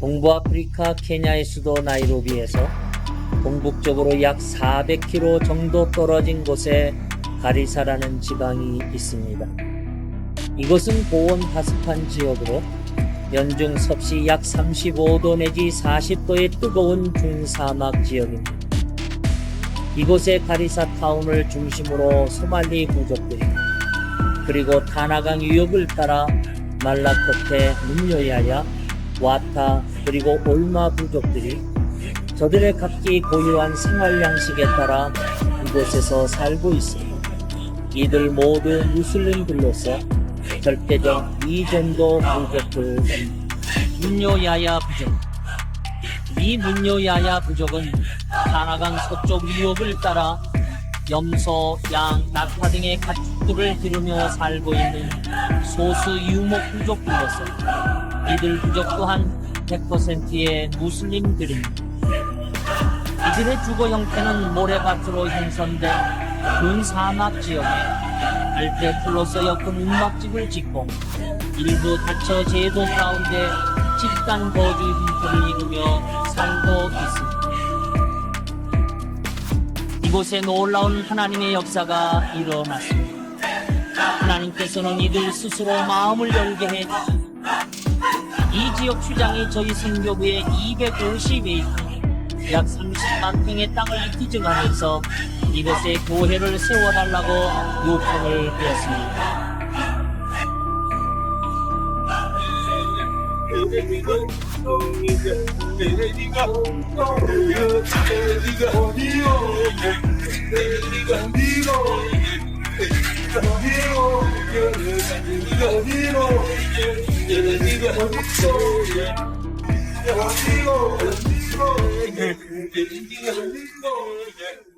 동부 아프리카 케냐의 수도 나이로비에서 동북쪽으로 약 400km 정도 떨어진 곳에 가리사라는 지방이 있습니다. 이곳은 고온 파스판 지역으로 연중 섭씨 약 35도 내지 40도의 뜨거운 중사막 지역입니다. 이곳의 가리사 타운을 중심으로 소말리 부족들이 그리고 타나강 유역을 따라 말라코테, 문요야야, 와타 그리고 올마 부족들이 저들의 각기 고유한 생활 양식에 따라 이곳에서 살고 있습니다. 이들 모두 무슬림들로서 절대적 이정도 부족들 문요야야 부족 이 문요야야 부족은 타나강 서쪽 유역을 따라 염소, 양, 낙타 등의 가축들을 기르며 살고 있는 소수 유목 부족들로서 이들 부족 또한 100%의 무슬림들입니다. 이들의 주거 형태는 모래밭으로 형성된 근사막 지역에 알테플로서 엮은 움막집을 짓고 일부 닫혀 제도 가운데 집단 거주 형태를 이루며 살고 있습니다. 이곳에 놀라운 하나님의 역사가 일어났습니다. 하나님께서는 이들 스스로 마음을 열게 해 이 지역 주장이 저희 선교부의 250에 약 30만 평의 땅을 기증하면서 이곳에 교회를 세워달라고 요청을 드렸습니다. lo digo, te lo digo por mi historia. Te lo digo, te lo digo, te lo digo, a lo digo.